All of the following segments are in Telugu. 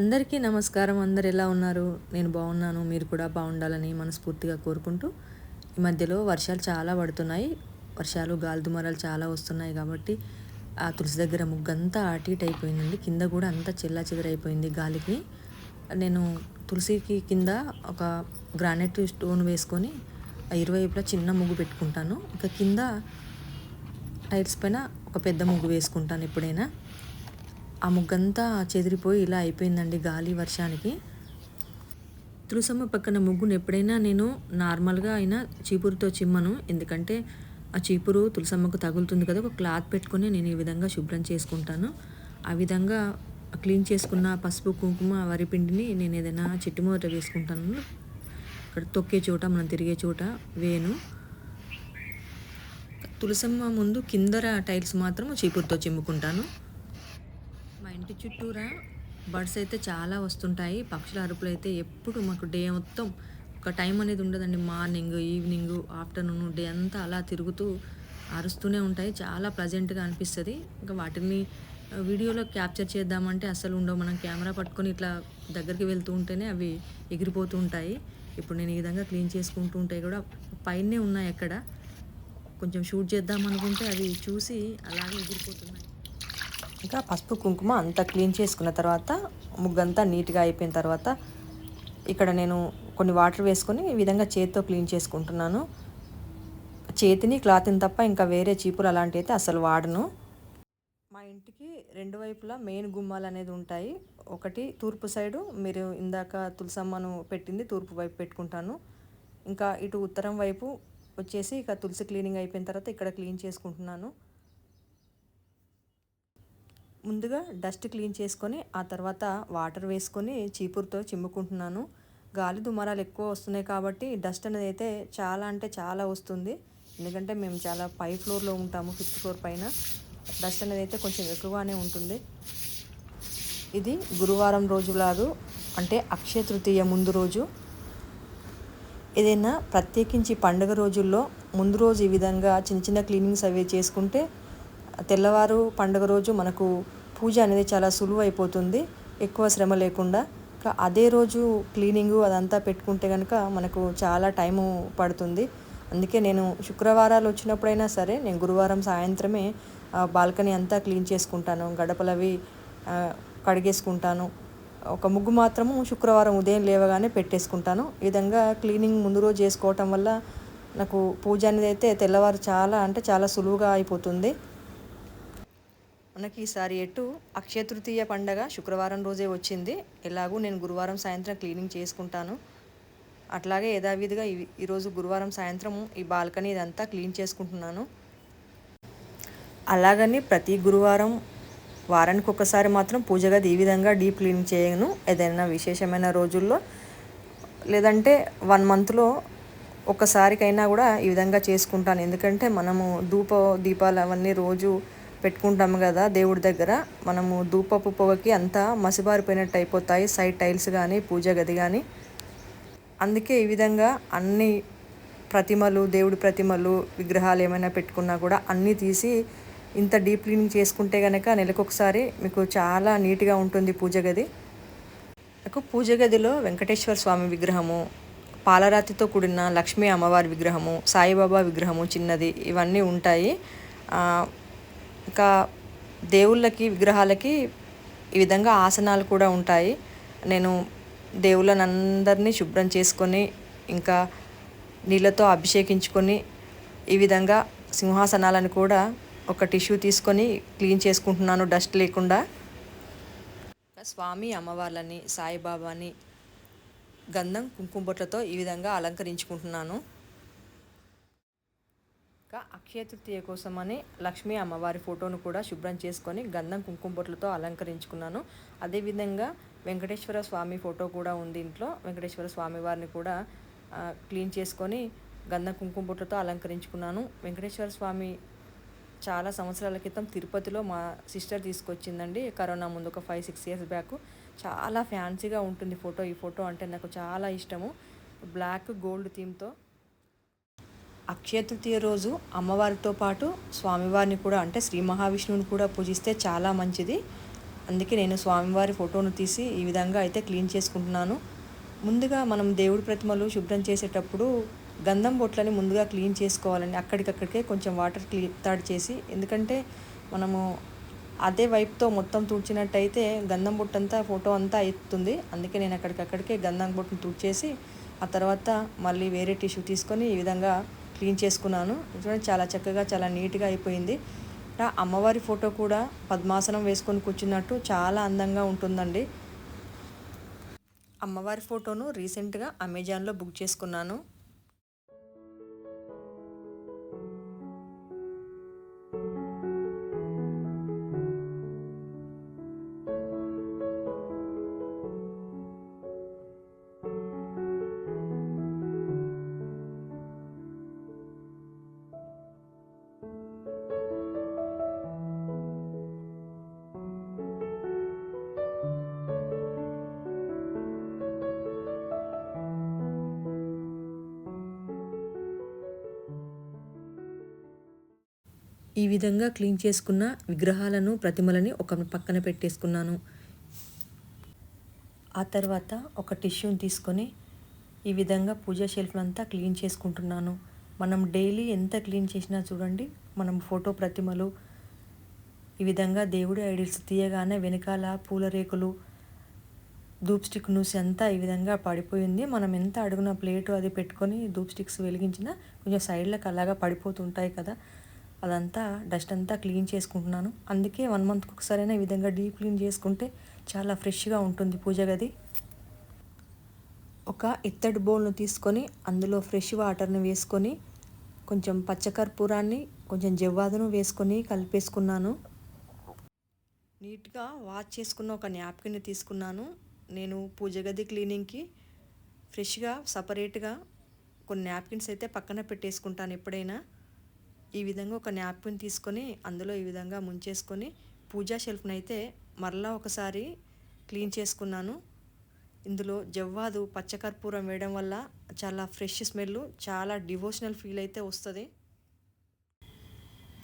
అందరికీ నమస్కారం. అందరు ఎలా ఉన్నారు? నేను బాగున్నాను. మీరు కూడా బాగుండాలని మనస్ఫూర్తిగా కోరుకుంటూ ఈ మధ్యలో వర్షాలు చాలా పడుతున్నాయి. వర్షాలు గాలిదుమరాలు చాలా వస్తున్నాయి కాబట్టి ఆ తులసి దగ్గర ముగ్గంతా అటు ఇటు అయిపోయిందండి. కింద కూడా అంతా చెల్లా చెదరైపోయింది గాలికి. నేను తులసికి కింద ఒక గ్రానైట్ స్టోన్ వేసుకొని ఇరువైపులా చిన్న ముగ్గు పెట్టుకుంటాను. ఇంకా కింద టైల్స్ పైన ఒక పెద్ద ముగ్గు వేసుకుంటాను ఎప్పుడైనా. ఆ ముగ్గంతా చెదిరిపోయి ఇలా అయిపోయిందండి గాలి వర్షానికి. తులసమ్మ పక్కన ముగ్గును ఎప్పుడైనా నేను నార్మల్గా అయినా చీపురుతో చిమ్మను. ఎందుకంటే ఆ చీపురు తులసమ్మకు తగులుతుంది కదా ఒక క్లాత్ పెట్టుకొని నేను ఈ విధంగా శుభ్రం చేసుకుంటాను. ఆ విధంగా క్లీన్ చేసుకున్న పసుపు కుంకుమ వరిపిండిని నేను ఏదైనా చెట్టు మొదట వేసుకుంటాను. ఇక్కడ తొక్కే చోట మనం తిరిగే చోట వేను తులసమ్మ ముందు కిందర టైల్స్ మాత్రం చీపురుతో చిమ్ముకుంటాను. ఇంటి చుట్టూరా బర్డ్స్ అయితే చాలా వస్తుంటాయి. పక్షుల అరుపులు అయితే ఎప్పుడు మాకు డే మొత్తం ఒక టైం అనేది ఉండదండి. మార్నింగ్ ఈవినింగ్ ఆఫ్టర్నూన్ డే అంతా అలా తిరుగుతూ అరుస్తూనే ఉంటాయి. చాలా ప్రజెంట్గా అనిపిస్తుంది. ఇంకా వాటిని వీడియోలో క్యాప్చర్ చేద్దామంటే అసలు ఉండవు. మనం కెమెరా పట్టుకొని ఇట్లా దగ్గరికి వెళ్తూ ఉంటేనే అవి ఎగిరిపోతూ ఉంటాయి. ఇప్పుడు నేను ఈ విధంగా క్లీన్ చేసుకుంటూ ఉంటాయి కూడా పైనే ఉన్నాయి ఎక్కడ. కొంచెం షూట్ చేద్దాం అనుకుంటే అవి చూసి అలాగే ఎగిరిపోతున్నాయి. ఇంకా పసుపు కుంకుమ అంతా క్లీన్ చేసుకున్న తర్వాత ముగ్గంతా నీట్గా అయిపోయిన తర్వాత ఇక్కడ నేను కొన్ని వాటర్ వేసుకొని ఈ విధంగా చేతితో క్లీన్ చేసుకుంటున్నాను. చేతిని క్లాత్ని తప్ప ఇంకా వేరే చీపులు అలాంటివి అయితే అసలు వాడను. మా ఇంటికి రెండు వైపులా మెయిన్ గుమ్మాలు అనేది ఉంటాయి. ఒకటి తూర్పు సైడు మీరు ఇందాక తులసమ్మను పెట్టింది తూర్పు వైపు పెట్టుకుంటాను. ఇంకా ఇటు ఉత్తరం వైపు వచ్చేసి ఇక తులసి క్లీనింగ్ అయిపోయిన తర్వాత ఇక్కడ క్లీన్ చేసుకుంటున్నాను. ముందుగా డస్ట్ క్లీన్ చేసుకొని ఆ తర్వాత వాటర్ వేసుకొని చీపురుతో చిమ్ముకుంటున్నాను. గాలి దుమారాలు ఎక్కువ వస్తున్నాయి కాబట్టి డస్ట్ అనేది అయితే చాలా అంటే చాలా వస్తుంది. ఎందుకంటే మేము చాలా పై ఫ్లోర్లో ఉంటాము ఫిఫ్త్ ఫ్లోర్ పైన. డస్ట్ అనేది అయితే కొంచెం ఎక్కువగానే ఉంటుంది. ఇది గురువారం రోజు లాదు అంటే అక్షయ తృతీయ ముందు రోజు. ఏదైనా ప్రత్యేకించి పండుగ రోజుల్లో ముందు రోజు ఈ విధంగా చిన్న చిన్న క్లీనింగ్స్ అవి చేసుకుంటే తెల్లవారు పండుగ రోజు మనకు పూజ అనేది చాలా సులువు అయిపోతుంది ఎక్కువ శ్రమ లేకుండా. అదే రోజు క్లీనింగ్ అదంతా పెట్టుకుంటే కనుక మనకు చాలా టైము పడుతుంది. అందుకే నేను శుక్రవారాలు వచ్చినప్పుడైనా సరే నేను గురువారం సాయంత్రమే బాల్కనీ అంతా క్లీన్ చేసుకుంటాను. గడపలవి కడిగేసుకుంటాను. ఒక ముగ్గు మాత్రము శుక్రవారం ఉదయం లేవగానే పెట్టేసుకుంటాను. ఈ విధంగా క్లీనింగ్ ముందు రోజు చేసుకోవటం వల్ల నాకు పూజ అనేది అయితే తెల్లవారు చాలా అంటే చాలా సులువుగా అయిపోతుంది. మనకి ఈసారి ఎటు అక్షయ తృతీయ పండగ శుక్రవారం రోజే వచ్చింది. ఎలాగూ నేను గురువారం సాయంత్రం క్లీనింగ్ చేసుకుంటాను. అట్లాగే యథావిధిగా ఈ- ఈరోజు గురువారం సాయంత్రం ఈ బాల్కనీ ఇదంతా క్లీన్ చేసుకుంటున్నాను. అలాగని ప్రతి గురువారం వారానికి ఒకసారి మాత్రం పూజ గది ఈ విధంగా డీప్ క్లీనింగ్ చేయను. ఏదైనా విశేషమైన రోజుల్లో లేదంటే వన్ మంత్లో ఒక్కసారికైనా కూడా ఈ విధంగా చేసుకుంటాను. ఎందుకంటే మనము ధూప దీపాలు అవన్నీ రోజు పెట్టుకుంటాము కదా దేవుడి దగ్గర. మనము ధూపపు పొగకి అంతా మసిబారిపోయినట్టు అయిపోతాయి. సైడ్ టైల్స్ కానీ పూజ గది కానీ అందుకే ఈ విధంగా అన్ని ప్రతిమలు దేవుడి ప్రతిమలు విగ్రహాలు ఏమైనా పెట్టుకున్నా కూడా అన్నీ తీసి ఇంత డీప్ క్లీనింగ్ చేసుకుంటే కనుక నెలకొకసారి మీకు చాలా నీట్గా ఉంటుంది పూజ గది. నాకు పూజ గదిలో వెంకటేశ్వర స్వామి విగ్రహము పాలరాతితో కూడిన లక్ష్మీ అమ్మవారి విగ్రహము సాయిబాబా విగ్రహము చిన్నది ఇవన్నీ ఉంటాయి. ఇంకా దేవుళ్ళకి విగ్రహాలకి ఈ విధంగా ఆసనాలు కూడా ఉంటాయి. నేను దేవుళ్ళని అందరినీ శుభ్రం చేసుకొని ఇంకా నీళ్ళతో అభిషేకించుకొని ఈ విధంగా సింహాసనాలను కూడా ఒక టిష్యూ తీసుకొని క్లీన్ చేసుకుంటున్నాను డస్ట్ లేకుండా. స్వామి అమ్మవార్లని సాయిబాబాని గంధం కుంకుమ బొట్లతో ఈ విధంగా అలంకరించుకుంటున్నాను. ఇంకా అక్షయ తృతీయ కోసమని లక్ష్మీ అమ్మవారి ఫోటోను కూడా శుభ్రం చేసుకొని గంధం కుంకుమ బొట్లతో అలంకరించుకున్నాను. అదేవిధంగా వెంకటేశ్వర స్వామి ఫోటో కూడా ఉంది ఇంట్లో. వెంకటేశ్వర స్వామి వారిని కూడా క్లీన్ చేసుకొని గంధం కుంకుమ బొట్లతో అలంకరించుకున్నాను. వెంకటేశ్వర స్వామి చాలా సంవత్సరాల క్రితం తిరుపతిలో మా సిస్టర్ తీసుకొచ్చిందండి. కరోనా ముందు ఒక ఫైవ్ సిక్స్ ఇయర్స్ బ్యాక్. చాలా ఫ్యాన్సీగా ఉంటుంది ఫోటో. ఈ ఫోటో అంటే నాకు చాలా ఇష్టము. బ్లాక్ గోల్డ్ థీమ్తో అక్షయ తృతీయ రోజు అమ్మవారితో పాటు స్వామివారిని కూడా అంటే శ్రీ మహావిష్ణువుని కూడా పూజిస్తే చాలా మంచిది. అందుకే నేను స్వామివారి ఫోటోను తీసి ఈ విధంగా అయితే క్లీన్ చేసుకుంటున్నాను. ముందుగా మనం దేవుడి ప్రతిమలు శుభ్రం చేసేటప్పుడు గంధం బొట్లని ముందుగా క్లీన్ చేసుకోవాలండి. అక్కడికక్కడికే కొంచెం వాటర్ క్లీ తాడు చేసి ఎందుకంటే మనము అదే వైపుతో మొత్తం తుడిచినట్టయితే గంధం బొట్టంతా ఫోటో అంతా అవుతుంది అందుకే నేను అక్కడికక్కడికే గంధం బొట్టును తుడిచేసి ఆ తర్వాత మళ్ళీ వేరే టిష్యూ తీసుకొని ఈ విధంగా క్లీన్ చేసుకున్నాను. చూడండి చాలా చక్కగా చాలా నీట్గా అయిపోయింది. అమ్మవారి ఫోటో కూడా పద్మాసనం వేసుకొని కూర్చున్నట్టు చాలా అందంగా ఉంటుందండి. అమ్మవారి ఫోటోను రీసెంట్గా అమెజాన్లో బుక్ చేసుకున్నాను. ఈ విధంగా క్లీన్ చేసుకున్న విగ్రహాలను ప్రతిమలని ఒక పక్కన పెట్టేసుకున్నాను. ఆ తర్వాత ఒక టిష్యూని తీసుకొని ఈ విధంగా పూజా షెల్ఫ్లంతా క్లీన్ చేసుకుంటున్నాను. మనం డైలీ ఎంత క్లీన్ చేసినా చూడండి మనం ఫోటో ప్రతిమలు ఈ విధంగా దేవుడి ఐడిల్స్ తీయగానే వెనకాల పూల రేకులు ధూప్ స్టిక్ నూసి అంతా ఈ విధంగా పడిపోయింది. మనం ఎంత అడుగున ప్లేటు అది పెట్టుకొని ధూప్ స్టిక్స్ వెలిగించినా కొంచెం సైడ్లకు అలాగా పడిపోతుంటాయి కదా. అదంతా డస్ట్ అంతా క్లీన్ చేసుకుంటున్నాను. అందుకే వన్ మంత్కి ఒకసారైనా ఈ విధంగా డీప్ క్లీన్ చేసుకుంటే చాలా ఫ్రెష్గా ఉంటుంది పూజ గది. ఒక ఇత్తడి బౌల్ను తీసుకొని అందులో ఫ్రెష్ వాటర్ని వేసుకొని కొంచెం పచ్చకర్పూరాన్ని కొంచెం జవ్వాదును వేసుకొని కలిపేసుకున్నాను. నీట్గా వాష్ చేసుకున్న ఒక న్యాప్కిన్ తీసుకున్నాను. నేను పూజ గది క్లీనింగ్కి ఫ్రెష్గా సపరేట్గా కొన్ని న్యాప్కిన్స్ అయితే పక్కన పెట్టేసుకుంటాను ఎప్పుడైనా. ఈ విధంగా ఒక న్యాప్కిన్ తీసుకొని అందులో ఈ విధంగా ముంచేసుకొని పూజా షెల్ఫ్ని అయితే మరలా ఒకసారి క్లీన్ చేసుకున్నాను. ఇందులో జవ్వాదు పచ్చకర్పూరం వేయడం వల్ల చాలా ఫ్రెష్ స్మెల్ చాలా డివోషనల్ ఫీల్ అయితే వస్తుంది.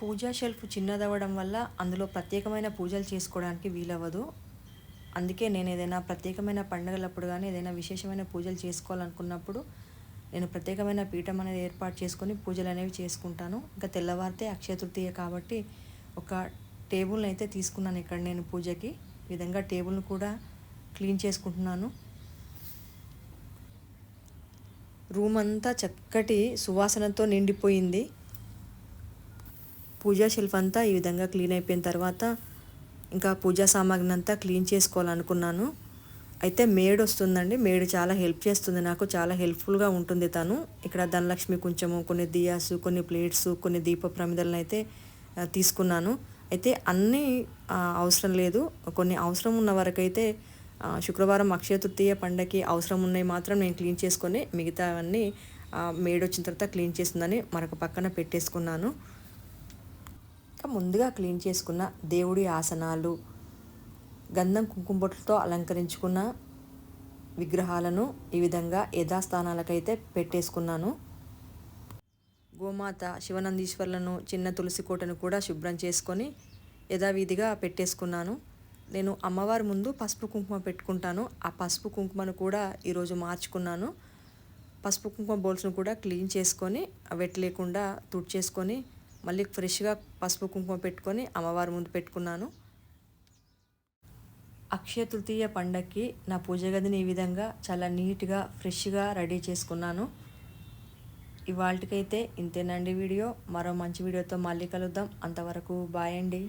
పూజా షెల్ఫ్ చిన్నదవ్వడం వల్ల అందులో ప్రత్యేకమైన పూజలు చేసుకోవడానికి వీలవ్వదు. అందుకే నేను ఏదైనా ప్రత్యేకమైన పండుగలప్పుడు కానీ ఏదైనా విశేషమైన పూజలు చేసుకోవాలనుకున్నప్పుడు నేను ప్రత్యేకమైన పీఠం అనేది ఏర్పాటు చేసుకొని పూజలు అనేవి చేసుకుంటాను. ఇంకా తెల్లవారితే అక్షయ తృతీయ కాబట్టి ఒక టేబుల్ని అయితే తీసుకున్నాను ఇక్కడ నేను పూజకి. ఈ విధంగా టేబుల్ని కూడా క్లీన్ చేసుకుంటున్నాను. రూమ్ అంతా చక్కటి సువాసనతో నిండిపోయింది. పూజా షెల్ఫ్ అంతా ఈ విధంగా క్లీన్ అయిపోయిన తర్వాత ఇంకా పూజా సామాగ్రిని అంతా క్లీన్ చేసుకోవాలనుకున్నాను. అయితే మేడ్ వస్తుందండి. మేడ్ చాలా హెల్ప్ చేస్తుంది నాకు. చాలా హెల్ప్ఫుల్గా ఉంటుంది తను. ఇక్కడ ధనలక్ష్మి కొంచెము కొన్ని దియాస్ కొన్ని ప్లేట్స్ కొన్ని దీప ప్రమిదలను అయితే తీసుకున్నాను. అయితే అన్నీ అవసరం లేదు. కొన్ని అవసరం ఉన్న వరకైతే శుక్రవారం అక్షయ తృతీయ పండగకి అవసరం ఉన్నాయి మాత్రం నేను క్లీన్ చేసుకొని మిగతావన్నీ మేడ్ వచ్చిన తర్వాత క్లీన్ చేస్తుందని మరొక పక్కన పెట్టేసుకున్నాను. ముందుగా క్లీన్ చేసుకున్న దేవుడి ఆసనాలు గంధం కుంకుమ బొట్లతో అలంకరించుకున్న విగ్రహాలను ఈ విధంగా యథాస్థానాలకైతే పెట్టేసుకున్నాను. గోమాత శివనందీశ్వర్లను చిన్న తులసి కోటను కూడా శుభ్రం చేసుకొని యథావిధిగా పెట్టేసుకున్నాను. నేను అమ్మవారి ముందు పసుపు కుంకుమ పెట్టుకుంటాను. ఆ పసుపు కుంకుమను కూడా ఈరోజు మార్చుకున్నాను. పసుపు కుంకుమ బౌల్స్ను కూడా క్లీన్ చేసుకొని వెట్ లేకుండా తుడిచేసుకొని మళ్ళీ ఫ్రెష్గా పసుపు కుంకుమ పెట్టుకొని అమ్మవారి ముందు పెట్టుకున్నాను. అక్షయ తృతీయ పండక్కి నా పూజ గదిని ఈ విధంగా చాలా నీట్గా ఫ్రెష్గా రెడీ చేసుకున్నాను. ఇవాళకైతే ఇంతేనండి వీడియో. మరో మంచి వీడియోతో మళ్ళీ కలుద్దాం. అంతవరకు బాయ్ అండి.